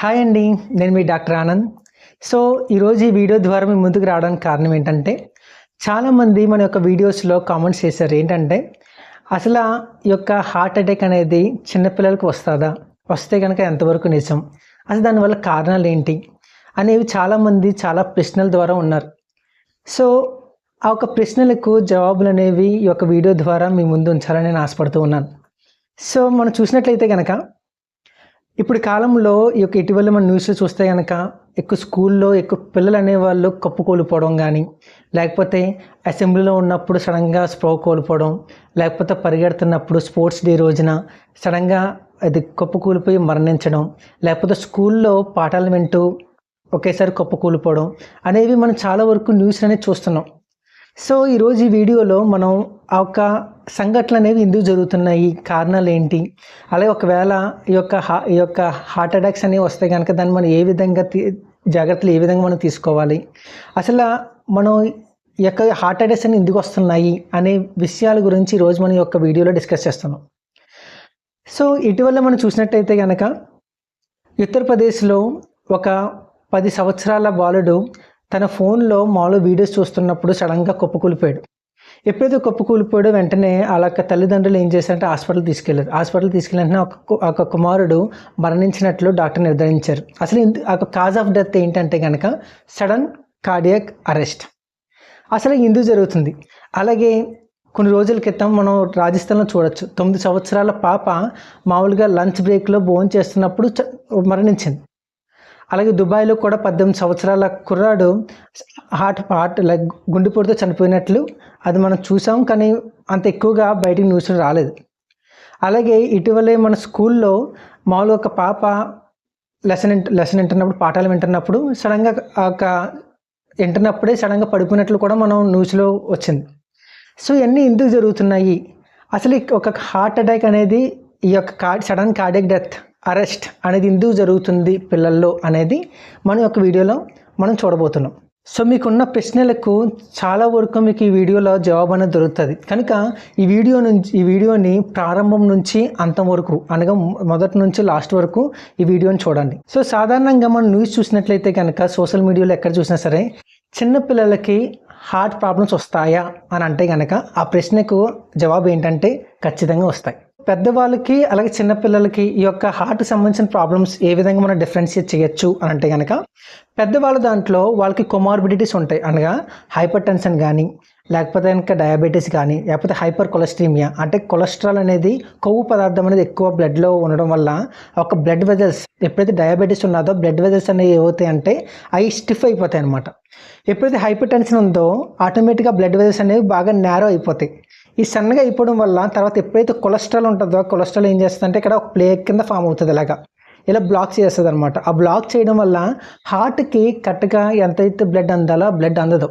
Hi అండి నేను మీ doctor Anand. So ఈరోజు ఈ వీడియో ద్వారా మీ ముందుకు రావడానికి కారణం ఏంటంటే చాలామంది మన యొక్క వీడియోస్లో కామెంట్స్ చేశారు. ఏంటంటే అసలు ఈ యొక్క హార్ట్ అటాక్ అనేది చిన్నపిల్లలకు వస్తుందా? వస్తే కనుక ఎంతవరకు నిజం? అసలు దానివల్ల కారణాలు ఏంటి? అనేవి చాలామంది చాలా ప్రశ్నల ద్వారా ఉన్నారు. సో ఆ యొక్క ప్రశ్నలకు జవాబులు అనేవి ఈ యొక్క వీడియో ద్వారా మీ ముందు ఉంచాలని నేను ఆశపడుతూ ఉన్నాను. సో మనం చూసినట్లయితే కనుక ఇప్పుడు కాలంలో ఈ యొక్క ఇటీవల మన న్యూస్లో చూస్తే కనుక ఎక్కువ స్కూల్లో ఎక్కువ పిల్లలు అనేవాళ్ళు కప్పు కోల్పోవడం కానీ లేకపోతే అసెంబ్లీలో ఉన్నప్పుడు సడన్గా స్ప్రో కోల్పోవడం లేకపోతే పరిగెడుతున్నప్పుడు స్పోర్ట్స్ డే రోజున సడన్గా అది కప్పు కూలిపోయి మరణించడం లేకపోతే స్కూల్లో పాఠాలు వింటూ ఒకేసారి కప్పు కూలిపోవడం అనేవి మనం చాలా వరకు న్యూస్ అనేది చూస్తున్నాం. సో ఈరోజు ఈ వీడియోలో మనం ఆ యొక్క సంఘటనలు అనేవి ఎందుకు జరుగుతున్నాయి కారణాలు ఏంటి అలాగే ఒకవేళ ఈ యొక్క హా ఈ యొక్క హార్ట్ అటాక్స్ అనేవి వస్తే కనుక దాన్ని మనం ఏ విధంగా జాగ్రత్తలు ఏ విధంగా మనం తీసుకోవాలి అసలు మనం ఈ యొక్క హార్ట్ అటాక్స్ అనేవి ఎందుకు వస్తున్నాయి అనే విషయాల గురించి ఈరోజు మనం ఈ యొక్క వీడియోలో డిస్కస్ చేస్తున్నాం. సో ఇటీవల మనం చూసినట్టయితే కనుక ఉత్తరప్రదేశ్లో ఒక పది సంవత్సరాల బాలుడు తన ఫోన్లో మామూలు వీడియోస్ చూస్తున్నప్పుడు సడన్గా కుప్పకూలిపోయాడు. ఎప్పుడైతే కుప్పకూలిపోయాడో వెంటనే వాళ్ళ యొక్క తల్లిదండ్రులు ఏం చేశారంటే హాస్పిటల్ తీసుకెళ్ళారు. హాస్పిటల్ తీసుకెళ్ళిన ఒక కుమారుడు మరణించినట్లు డాక్టర్ నిర్ధారించారు. అసలు ఒక కాజ్ ఆఫ్ డెత్ ఏంటంటే కనుక సడన్ కార్డియాక్ అరెస్ట్. అసలు ఎందుకు జరుగుతుంది? అలాగే కొన్ని రోజుల క్రితం మనం రాజస్థాన్లో చూడొచ్చు. తొమ్మిది సంవత్సరాల పాప మామూలుగా లంచ్ బ్రేక్లో భోజనం చేస్తున్నప్పుడు మరణించింది. అలాగే దుబాయ్లో కూడా పద్దెనిమిది సంవత్సరాల కుర్రాడు హార్ట్ హార్ట్ లైక్ గుండెపోటుతో చనిపోయినట్లు అది మనం చూసాం కానీ అంత ఎక్కువగా బయటికి న్యూస్లో రాలేదు. అలాగే ఇటీవలే మన స్కూల్లో మామూలుగా ఒక పాప లెసన్ లెసన్ వింటున్నప్పుడు పాఠాలు వింటున్నప్పుడు సడన్గా ఒక వింటున్నప్పుడే సడన్గా పడిపోయినట్లు కూడా మనం న్యూస్లో వచ్చింది. సో ఇవన్నీ ఎందుకు జరుగుతున్నాయి? అసలు ఒక హార్ట్ అటాక్ అనేది ఈ యొక్క card sudden cardiac death arrest అనేది ఎందుకు జరుగుతుంది పిల్లల్లో అనేది మన యొక్క వీడియోలో మనం చూడబోతున్నాం. సో మీకున్న ప్రశ్నలకు చాలా వరకు మీకు ఈ వీడియోలో జవాబు అనేది దొరుకుతుంది. కనుక ఈ వీడియో నుంచి ఈ వీడియోని ప్రారంభం నుంచి అంతం వరకు అనగా మొదటి నుంచి లాస్ట్ వరకు ఈ వీడియోని చూడండి. సో సాధారణంగా మనం న్యూస్ చూసినట్లయితే కనుక సోషల్ మీడియాలో ఎక్కడ చూసినా సరే చిన్నపిల్లలకి హార్ట్ ప్రాబ్లమ్స్ వస్తాయా అని అంటే కనుక ఆ ప్రశ్నకు జవాబు ఏంటంటే ఖచ్చితంగా వస్తాయి. పెద్దవాళ్ళకి అలాగే చిన్నపిల్లలకి ఈ యొక్క హార్ట్ సంబంధించిన ప్రాబ్లమ్స్ ఏ విధంగా మనం డిఫరెన్షియేట్ చేయొచ్చు అని అంటే కనుక పెద్దవాళ్ళ దాంట్లో వాళ్ళకి కొమార్బిడిటీస్ ఉంటాయి. అనగా హైపర్ టెన్షన్ కానీ లేకపోతే కనుక డయాబెటీస్ కానీ లేకపోతే హైపర్ కొలెస్ట్రీమియా అంటే కొలెస్ట్రాల్ అనేది కొవ్వు పదార్థం అనేది ఎక్కువ బ్లడ్లో ఉండడం వల్ల ఒక బ్లడ్ వెజల్స్ ఎప్పుడైతే డయాబెటీస్ ఉన్నదో బ్లడ్ వెజల్స్ అనేవి ఏమవుతాయి అంటే అవి స్టిఫ్ అయిపోతాయి అనమాట ఎప్పుడైతే హైపర్ టెన్షన్ ఉందో ఆటోమేటిక్గా బ్లడ్ వెజల్స్ అనేవి బాగా నేరో అయిపోతాయి. ఈ సన్నగా అయిపోవడం వల్ల తర్వాత ఎప్పుడైతే కొలెస్ట్రాల్ ఉంటుందో కొలెస్ట్రాల్ ఏం చేస్తుందంటే ఇక్కడ ఒక ప్లేక్ కింద ఫామ్ అవుతుంది ఇలాగా ఇలా బ్లాక్ చేస్తుంది అనమాట ఆ బ్లాక్ చేయడం వల్ల హార్ట్కి కరెక్ట్గా ఎంతైతే బ్లడ్ అందాలో ఆ బ్లడ్ అందదు.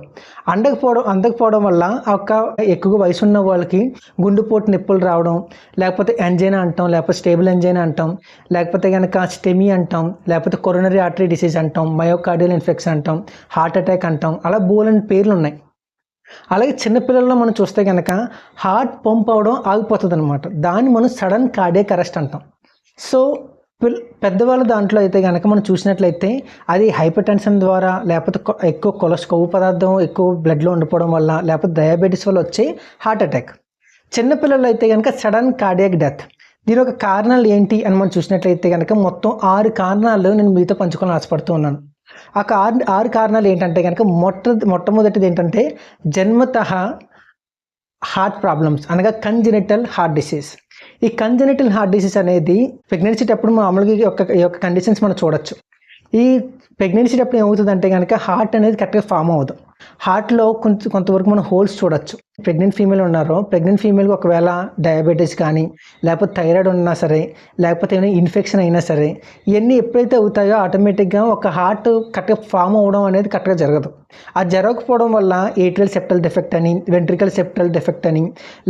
అందకపోవడం అందకపోవడం వల్ల ఒక ఎక్కువ వయసు ఉన్న వాళ్ళకి గుండెపోటు నొప్పులు రావడం లేకపోతే ఎంజైనా అంటాం లేకపోతే స్టేబుల్ ఎంజైనా అంటాం లేకపోతే కనుక స్టెమీ అంటాం లేకపోతే కొరోనరీ ఆర్టరీ డిసీజ్ అంటాం మయోకార్డియల్ ఇన్ఫెక్షన్ అంటాం హార్ట్ అటాక్ అంటాం అలా బోలని పేర్లు ఉన్నాయి అలాగే చిన్నపిల్లల్లో మనం చూస్తే కనుక హార్ట్ పంప్ అవడం ఆగిపోతుంది అనమాట దాన్ని మనం సడన్ కార్డియక్ అరెస్ట్ అంటాం. సో పెద్దవాళ్ళ దాంట్లో అయితే కనుక మనం చూసినట్లయితే అది హైపర్ టెన్షన్ ద్వారా లేకపోతే ఎక్కువ కొలెస్ కొవ్వు పదార్థం ఎక్కువ బ్లడ్లో ఉండిపోవడం వల్ల లేకపోతే డయాబెటీస్ వల్ల వచ్చే హార్ట్ అటాక్. చిన్నపిల్లలు అయితే కనుక సడన్ కార్డియాక్ డెత్. దీని ఒక కారణాలు ఏంటి అని మనం చూసినట్లయితే కనుక మొత్తం ఆరు కారణాలు నేను మీతో పంచుకోవాలని ఆశపడుతూ ఉన్నాను. ఆ ఆరు ఆరు కారణాలు ఏంటంటే కనుక మొట్ట మొట్టమొదటిది ఏంటంటే జన్మత హార్ట్ ప్రాబ్లమ్స్ అనగా కంజెనిటల్ హార్ట్ డిసీజ్. ఈ కంజెనిటల్ హార్ట్ డిసీజ్ అనేది ప్రెగ్నెన్సీటప్పుడు మామూలుగా ఈ యొక్క ఈ యొక్క కండిషన్స్ మనం చూడొచ్చు. ఈ ప్రెగ్నెన్సీ అప్పుడు ఏమవుతుందంటే కనుక హార్ట్ అనేది కరెక్ట్గా ఫామ్ అవ్వదు. హార్ట్లో కొంత కొంతవరకు మనం హోల్స్ చూడొచ్చు. ప్రెగ్నెంట్ ఫీమేల్ ఉన్నారో ప్రెగ్నెంట్ ఫీమేల్కి ఒకవేళ డయాబెటీస్ కానీ లేకపోతే థైరాయిడ్ ఉన్నా సరే లేకపోతే ఏమైనా ఇన్ఫెక్షన్ అయినా సరే ఇవన్నీ ఎప్పుడైతే అవుతాయో ఆటోమేటిక్గా ఒక హార్ట్ కరెక్ట్గా ఫామ్ అవ్వడం అనేది కరెక్ట్గా జరగదు. ఆ జరగకపోవడం వల్ల ఏట్రియల్ సెప్టల్ డిఫెక్ట్ అని వెంట్రికల్ సెప్టల్ డిఫెక్ట్ అని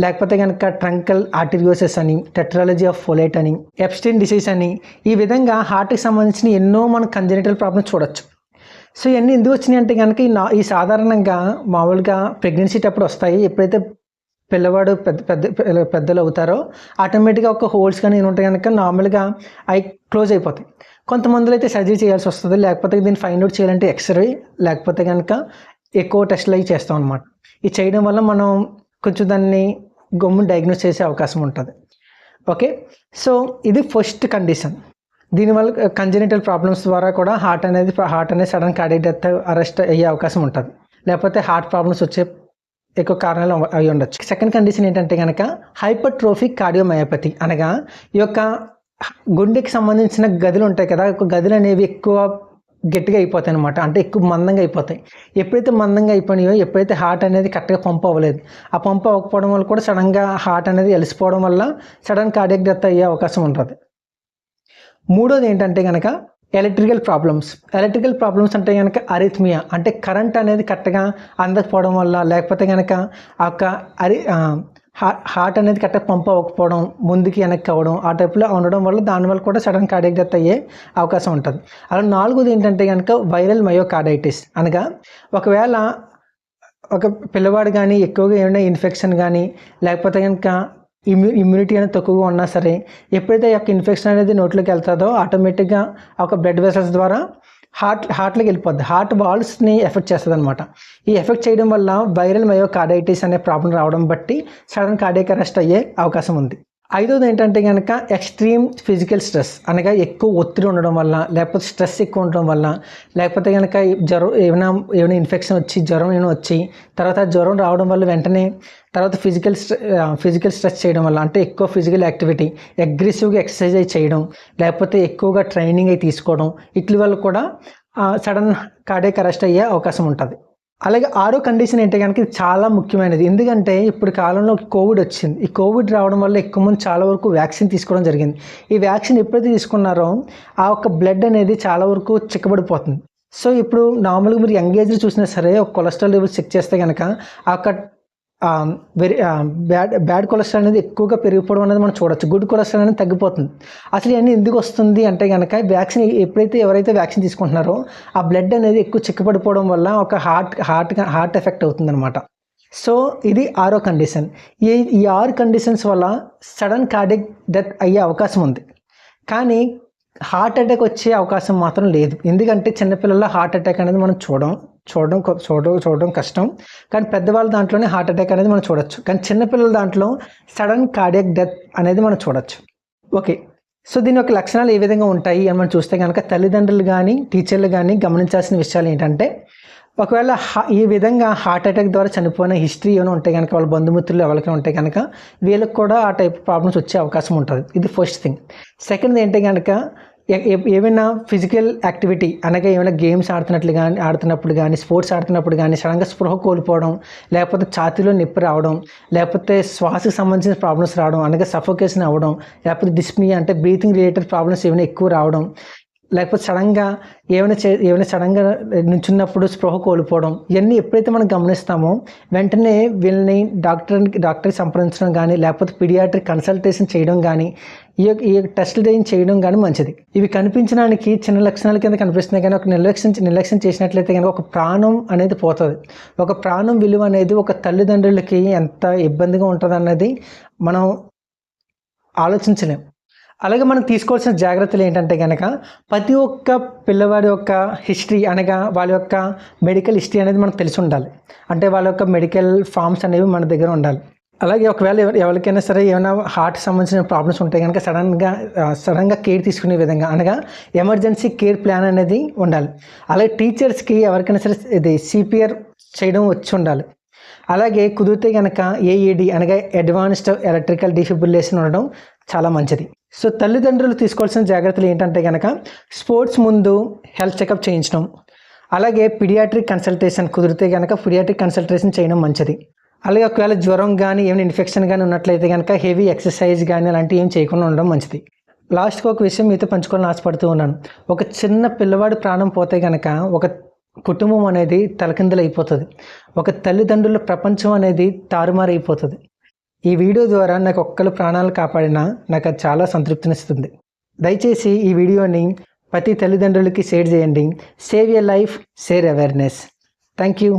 లేకపోతే కనుక ట్రంకల్ ఆర్టిరియోసెస్ అని టెట్రాలజీ ఆఫ్ ఫోలేట్ అని ఎప్స్టిన్ డిసీజ్ అని ఈ విధంగా హార్ట్కి సంబంధించిన ఎన్నో మన కంజెనిటల్ ప్రాబ్లమ్స్ చూడొచ్చు. సో ఇవన్నీ ఎందుకు వచ్చినాయి అంటే కనుక ఈ నా ఈ సాధారణంగా మామూలుగా ప్రెగ్నెన్సీ అప్పుడు వస్తాయి. ఎప్పుడైతే పిల్లవాడు పెద్ద పెద్ద పెద్దలు అవుతారో ఆటోమేటిక్గా ఒక హోల్స్ కానీ ఉంటాయి కనుక నార్మల్గా అవి క్లోజ్ అయిపోతాయి. కొంతమందిలో అయితే సర్జరీ చేయాల్సి వస్తుంది. లేకపోతే దీన్ని ఫైండ్ అవుట్ చేయాలంటే ఎక్స్రే లేకపోతే కనుక ఎక్కువ టెస్ట్లు అవి చేస్తాం అనమాట ఇది చేయడం వల్ల మనం కొంచెం దాన్ని గమ్ము డయాగ్నోస్ చేసే అవకాశం ఉంటుంది. ఓకే? సో ఇది ఫస్ట్ కండిషన్ దీనివల్ల కంజనిటల్ ప్రాబ్లమ్స్ ద్వారా కూడా హార్ట్ అనేది హార్ట్ అనేది సడన్ కార్డియక్ డెత్ అరెస్ట్ అయ్యే అవకాశం ఉంటుంది. లేకపోతే హార్ట్ ప్రాబ్లమ్స్ వచ్చే ఎక్కువ కారణాలు అవ- అయి ఉండొచ్చు. సెకండ్ కండిషన్ ఏంటంటే కనుక హైపర్ట్రోఫిక్ కార్డియోమయోపతి అనగా ఈ యొక్క గుండెకి సంబంధించిన గదులు ఉంటాయి కదా గదులు అనేవి ఎక్కువ గట్టిగా అయిపోతాయి అనమాట అంటే ఎక్కువ మందంగా అయిపోతాయి. ఎప్పుడైతే మందంగా అయిపోయినాయో ఎప్పుడైతే హార్ట్ అనేది కరెక్ట్గా పంప్ అవ్వలేదు ఆ పంప్ అవ్వకపోవడం వల్ల కూడా సడన్గా హార్ట్ అనేది ఎలిసిపోవడం వల్ల సడన్ కార్డియక్ డెత్ అయ్యే అవకాశం ఉంటుంది. మూడోది ఏంటంటే కనుక ఎలక్ట్రికల్ ప్రాబ్లమ్స్ ఎలక్ట్రికల్ ప్రాబ్లమ్స్ అంటే కనుక అరిథ్మియా అంటే కరెంట్ అనేది కరెక్ట్గా అందకపోవడం వల్ల లేకపోతే కనుక ఆ యొక్క అరి హార్ట్ అనేది కరెక్ట్గా పంప్ అవ్వకపోవడం ముందుకి వెనక్కి అవ్వడం ఆ టైప్లో ఉండడం వల్ల దానివల్ల కూడా సడన్ కార్డియక్ డెత్ అయ్యే అవకాశం ఉంటుంది. అలా నాలుగోది ఏంటంటే కనుక వైరల్ మయోకార్డైటిస్ అనగా ఒకవేళ ఒక పిల్లవాడు కానీ ఎక్కువగా ఏమైనా ఇన్ఫెక్షన్ కానీ లేకపోతే కనుక ఇమ్యూ ఇమ్యూనిటీ అనేది తక్కువగా ఉన్నా సరే ఎప్పుడైతే ఆ యొక్క ఇన్ఫెక్షన్ అనేది నోట్లోకి వెళ్తుందో ఆటోమేటిక్గా ఒక బ్లడ్ వెసల్స్ ద్వారా హార్ట్ హార్ట్లోకి వెళ్ళిపోద్ది. హార్ట్ వాల్స్ని ఎఫెక్ట్ చేస్తుంది అనమాట ఈ ఎఫెక్ట్ చేయడం వల్ల వైరల్ మయోకార్డైటిస్ అనే ప్రాబ్లం రావడం బట్టి సడన్ కార్డియక్ అరెస్ట్ అయ్యే అవకాశం ఉంది. ఐదోది ఏంటంటే కనుక ఎక్స్ట్రీమ్ ఫిజికల్ స్ట్రెస్ అనగా ఎక్కువ ఒత్తిడి ఉండడం వల్ల లేకపోతే స్ట్రెస్ ఎక్కువ ఉండడం వల్ల లేకపోతే కనుక జ్వరం ఏమైనా ఏమైనా ఇన్ఫెక్షన్ వచ్చి జ్వరం ఏమైనా వచ్చి తర్వాత జ్వరం రావడం వల్ల వెంటనే తర్వాత ఫిజికల్ ఫిజికల్ స్ట్రెస్ చేయడం వల్ల అంటే ఎక్కువ ఫిజికల్ యాక్టివిటీ అగ్రెసివ్గా ఎక్సర్సైజ్ అయి చేయడం లేకపోతే ఎక్కువగా ట్రైనింగ్ అయి తీసుకోవడం ఇట్ల వల్ల కూడా సడన్ కార్డియక్ అరెస్ట్ అయ్యే అవకాశం ఉంటుంది. అలాగే ఆరో కండిషన్ ఏంటి కనుక చాలా ముఖ్యమైనది. ఎందుకంటే ఇప్పుడు కాలంలో కోవిడ్ వచ్చింది. ఈ కోవిడ్ రావడం వల్ల ఎక్కువ మంది చాలా వరకు వ్యాక్సిన్ తీసుకోవడం జరిగింది. ఈ వ్యాక్సిన్ ఎప్పుడైతే తీసుకున్నారో ఆ యొక్క బ్లడ్ అనేది చాలా వరకు చిక్కబడిపోతుంది. సో ఇప్పుడు నార్మల్గా మీరు యంగ్ ఏజ్లో చూసినా సరే ఒక కొలెస్ట్రాల్ లెవెల్ చెక్ చేస్తే కనుక ఆ యొక్క వెరీ బ్యాడ్ బ్యాడ్ కొలెస్ట్రాల్ అనేది ఎక్కువగా పెరిగిపోవడం అనేది మనం చూడొచ్చు. గుడ్ కొలెస్ట్రాల్ అనేది తగ్గిపోతుంది. అసలు ఇవన్నీ ఎందుకు వస్తుంది అంటే కనుక వ్యాక్సిన్ ఎప్పుడైతే ఎవరైతే వ్యాక్సిన్ తీసుకుంటున్నారో ఆ బ్లడ్ అనేది ఎక్కువ చిక్కపడిపోవడం వల్ల ఒక హార్ట్ హార్ట్ హార్ట్ ఎఫెక్ట్ అవుతుంది అనమాట సో ఇది ఆరో కండిషన్. ఈ ఈ ఆరు కండిషన్స్ వల్ల సడన్ కార్డిక్ డెత్ అయ్యే అవకాశం ఉంది. కానీ హార్ట్ అటాక్ వచ్చే అవకాశం మాత్రం లేదు. ఎందుకంటే చిన్నపిల్లల్లో హార్ట్ అటాక్ అనేది మనం చూడం. చూడడం కొ- చూడడం చూడడం కష్టం. కానీ పెద్దవాళ్ళ దాంట్లోనే హార్ట్ అటాక్ అనేది మనం చూడొచ్చు. కానీ చిన్నపిల్లల దాంట్లో సడన్ కార్డియక్ డెత్ అనేది మనం చూడొచ్చు. ఓకే. సో దీని యొక్క లక్షణాలు ఏ విధంగా ఉంటాయి అని మనం చూస్తే కనుక తల్లిదండ్రులు కానీ టీచర్లు కానీ గమనించాల్సిన విషయాలు ఏంటంటే ఒకవేళ ఈ విధంగా హార్ట్ అటాక్ ద్వారా చనిపోయిన హిస్టరీ ఏమైనా ఉంటే కనుక వాళ్ళ బంధుమిత్రులు ఎవరికైనా ఉంటే కనుక వీళ్ళకి కూడా ఆ టైప్ ప్రాబ్లమ్స్ వచ్చే అవకాశం ఉంటుంది. ఇది ఫస్ట్ థింగ్. సెకండ్ ఏంటి కనుక ఏమైనా ఫిజికల్ యాక్టివిటీ అనగా ఏమైనా గేమ్స్ ఆడుతున్నట్లు కానీ ఆడుతున్నప్పుడు కానీ స్పోర్ట్స్ ఆడుతున్నప్పుడు కానీ సడన్గా స్పృహ కోల్పోవడం లేకపోతే ఛాతీలో నొప్పి రావడం లేకపోతే శ్వాసకు సంబంధించిన ప్రాబ్లమ్స్ రావడం అనగా సఫోకేషన్ అవ్వడం లేకపోతే డిస్మియా అంటే బ్రీతింగ్ రిలేటెడ్ ప్రాబ్లమ్స్ ఏమైనా ఎక్కువ రావడం లేకపోతే సడన్గా ఏమైనా చే ఏమైనా సడన్గా నుంచున్నప్పుడు స్పృహ కోల్పోవడం ఇవన్నీ ఎప్పుడైతే మనం గమనిస్తామో వెంటనే వీళ్ళని డాక్టర్ డాక్టర్కి సంప్రదించడం కానీ లేకపోతే పీడియాట్రిక్ కన్సల్టేషన్ చేయడం కానీ ఈ యొక్క ఈ యొక్క టెస్టులు చేయడం కానీ మంచిది. ఇవి కనిపించడానికి చిన్న లక్షణాల కింద కనిపిస్తున్నాయి. కానీ ఒక నిర్లక్ష్యం నిర్లక్ష్యం చేసినట్లయితే కనుక ఒక ప్రాణం అనేది పోతుంది. ఒక ప్రాణం విలువ అనేది ఒక తల్లిదండ్రులకి ఎంత ఇబ్బందిగా ఉంటుంది అన్నది మనం ఆలోచించలేం. అలాగే మనం తీసుకోవాల్సిన జాగ్రత్తలు ఏంటంటే కనుక ప్రతి ఒక్క పిల్లవాడి యొక్క హిస్టరీ అనగా వాళ్ళ యొక్క మెడికల్ హిస్టరీ అనేది మనకు తెలిసి ఉండాలి. అంటే వాళ్ళ యొక్క మెడికల్ ఫామ్స్ అనేవి మన దగ్గర ఉండాలి. అలాగే ఒకవేళ ఎవరికైనా సరే ఏమైనా హార్ట్ సంబంధించిన ప్రాబ్లమ్స్ ఉంటే కనుక సడన్గా సడన్గా కేర్ తీసుకునే విధంగా అనగా ఎమర్జెన్సీ కేర్ ప్లాన్ అనేది ఉండాలి. అలాగే టీచర్స్కి ఎవరికైనా సరే ఇది సిపిఆర్ చేయడం వచ్చి ఉండాలి. అలాగే కుదిరితే కనుక ఏఈడి అనగా అడ్వాన్స్డ్ ఎలక్ట్రికల్ డిఫిబులేషన్ ఉండడం చాలా మంచిది. సో తల్లిదండ్రులు తీసుకోవాల్సిన జాగ్రత్తలు ఏంటంటే కనుక స్పోర్ట్స్ ముందు హెల్త్ చెకప్ చేయించడం. అలాగే పిడియాట్రిక్ కన్సల్టేషన్ కుదిరితే కనుక పిడియాట్రిక్ కన్సల్టేషన్ చేయడం మంచిది. అలాగే ఒకవేళ జ్వరం కానీ ఏమైనా ఇన్ఫెక్షన్ కానీ ఉన్నట్లయితే కనుక హెవీ ఎక్సర్సైజ్ కానీ అలాంటివి ఏం చేయకుండా ఉండడం మంచిది. లాస్ట్కి ఒక విషయం మీతో పంచుకోవాలని ఆశపడుతూ ఉన్నాను. ఒక చిన్న పిల్లవాడు ప్రాణం పోతే కనుక ఒక కుటుంబం అనేది తలకిందులైపోతుంది ఒక తల్లిదండ్రుల ప్రపంచం అనేది తారుమారైపోతుంది. ఈ వీడియో ద్వారా నాకు ఒక్కరు ప్రాణాలు కాపాడినా నాకు అది చాలా సంతృప్తినిస్తుంది. దయచేసి ఈ వీడియోని ప్రతి తల్లిదండ్రులకి షేర్ చేయండి. Save your life share awareness thank you